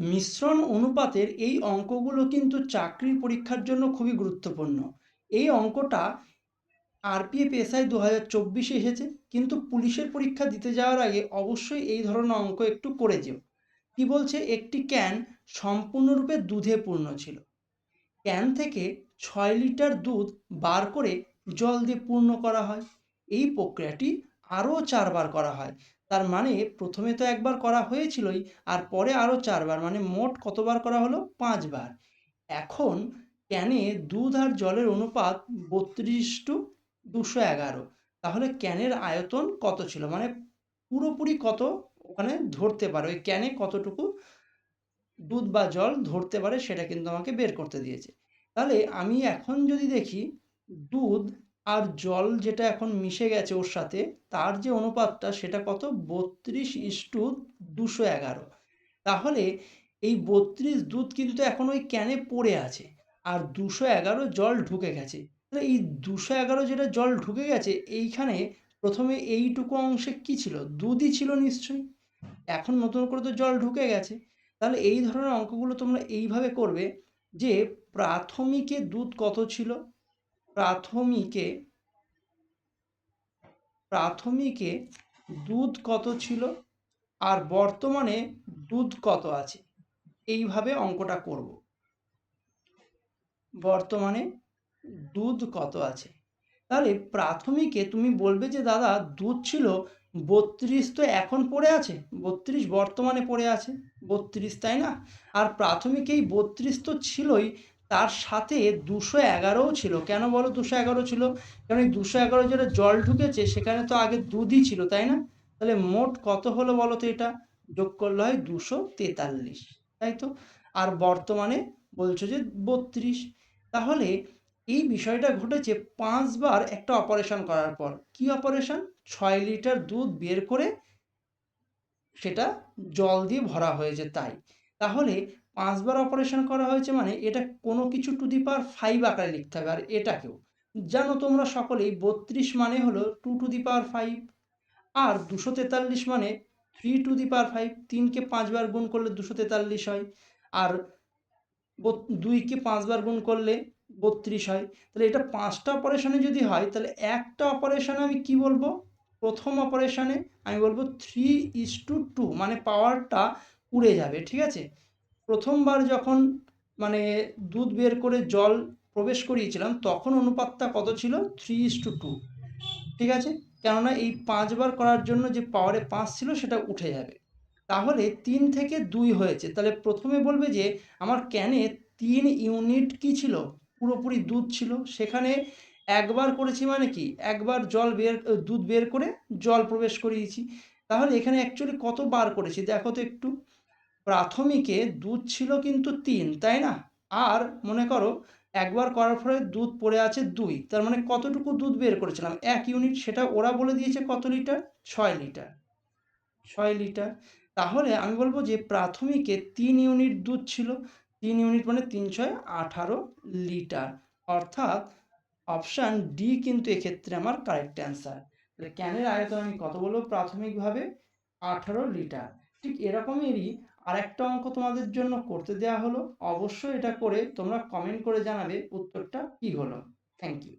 মিশ্রণ অনুপাতের এই অঙ্কগুলো কিন্তু চাকরির পরীক্ষার জন্য খুবই গুরুত্বপূর্ণ। এই অঙ্কটা আরপিএফ এসআই দু হাজার চব্বিশে এসেছে, কিন্তু পুলিশের পরীক্ষা দিতে যাওয়ার আগে অবশ্যই এই ধরনের অঙ্ক একটু করে যেও। কি বলছে? একটি ক্যান সম্পূর্ণরূপে দুধে পূর্ণ ছিল। ক্যান থেকে ছয় লিটার দুধ বার করে জল দিয়ে পূর্ণ করা হয়। এই প্রক্রিয়াটি আরও চারবার করা হয়। তার মানে প্রথমে তো একবার করা হয়েছিলই আর পরে আরও চারবার মানে মোট কতবার করা হলো? পাঁচবার। এখন ক্যানে দুধ আর জলের অনুপাত বত্রিশ টু দুশো এগারো। তাহলে ক্যানের আয়তন কত ছিল? মানে পুরোপুরি কত ওখানে ধরতে পারে? ওই ক্যানে কতটুকু দুধ বা জল ধরতে পারে সেটা কিন্তু আমাকে বের করতে দিয়েছে। তাহলে আমি এখন যদি দেখি দুধ আর জল যেটা এখন মিশে গেছে ওর সাথে, তার যে অনুপাতটা সেটা কত? বত্রিশ ইস্টু দুশো এগারো। তাহলে এই বত্রিশ দুধ কিন্তু এখন ওই ক্যানে পড়ে আছে, আর দুশো এগারো জল ঢুকে গেছে। তাহলে এই দুশো এগারো যেটা জল ঢুকে গেছে, এইখানে প্রথমে এইটুকু অংশে কি ছিল? দুধই ছিল নিশ্চয়ই। এখন নতুন করে তো জল ঢুকে গেছে। তাহলে এই ধরনের অঙ্কগুলো তোমরা এইভাবে করবে যে প্রাথমিকে দুধ কত ছিল? প্রাথমিকে প্রাথমিকে দুধ কত ছিল? আর বর্তমানে দুধ কত আছে? এইভাবে অঙ্কটা করব। বর্তমানে দুধ কত আছে? তাহলে প্রাথমিকে তুমি বলবে যে, দাদা, দুধ ছিল বত্রিশ, তো এখন পড়ে আছে? বত্রিশ বর্তমানে পড়ে আছে। বত্রিশ, তাই না? আর প্রাথমিক এই বত্রিশ তো ছিলই তার সাথে দুশো এগারোও ছিল। কেন বলো দুশো এগারো ছিল? কারণ এই দুশো এগারো যেটা জল ঢুকেছে, সেখানে তো আগে দুধই ছিল, তাই না? তাহলে মোট কত হলো বলো তো এটা? যোগ করলে হয় দুশো তেতাল্লিশ, তাই তো? আর বর্তমানে বলছো যে বত্রিশ। তাহলে এই বিষয়টা ঘটেছে পাঁচবার একটা অপারেশন করার পর। কি অপারেশন? ছয় লিটার দুধ বের করে সেটা জল দিয়ে ভরা হয়েছে তাই। তাহলে পাঁচবার অপারেশন করা হয়েছে মানে এটা কোনো কিছু টু দি পাওয়ার ফাইভ আকারে লিখতে হবে, আর এটাকেও। জানো তোমরা সকলেই, বত্রিশ মানে হলো two to the power five আর দুশো তেতাল্লিশ মানে three to the power five তিনকে পাঁচবার গুণ করলে দুশো তেতাল্লিশ হয়, আর দুইকে পাঁচবার গুণ করলে বত্রিশ হয়। তাহলে এটা পাঁচটা অপারেশনে যদি হয়, তাহলে একটা অপারেশনে আমি কি বলব? প্রথম অপারেশনে আমি বলব থ্রি ইস টু টু মানে পাওয়ারটা উড়ে যাবে, ঠিক আছে? প্রথমবার যখন মানে দুধ বের করে জল প্রবেশ করিয়েছিলাম, তখন অনুপাতটা কত ছিল? থ্রি ইস টু টু ঠিক আছে? কেননা এই পাঁচবার করার জন্য যে পাওয়ারে পাঁচ ছিল, সেটা উঠে যাবে। তাহলে তিন থেকে দুই হয়েছে। তাহলে প্রথমে বলবে যে, আমার ক্যানে তিন ইউনিট কি ছিল? পুরোপুরি দুধ ছিল। সেখানে একবার করেছি মানে কি? একবার জল বের, দুধ বের করে জল প্রবেশ করিয়েছি। তাহলে এখানে অ্যাকচুয়ালি কত বার করেছি? দেখো তো একটু। প্রাথমিকে দুধ ছিল কিন্তু তিন, তাই না? আর মনে করো একবার করার ফলে দুধ পড়ে আছে দুই, তার মানে কতটুকু দুধ বের করেছিলাম? এক ইউনিট, সেটা ওরা বলে দিয়েছে কত লিটার? ছয় লিটার। ছয় লিটার। তাহলে আমি বলব যে প্রাথমিকে তিন ইউনিট দুধ ছিল, তিন ইউনিট মানে তিন ছয় আঠারো লিটার। অর্থাৎ অপশান ডি কিন্তু এক্ষেত্রে আমার কারেক্ট অ্যান্সার। তাহলে ক্যানের আয়তন আমি কত বলব? প্রাথমিকভাবে আঠারো লিটার। ঠিক এরকমেরই আরেকটা অঙ্ক তোমাদের জন্য করতে দেওয়া হলো। অবশ্যই এটা করে তোমরা কমেন্ট করে জানাবে উত্তরটা কি হলো। Thank you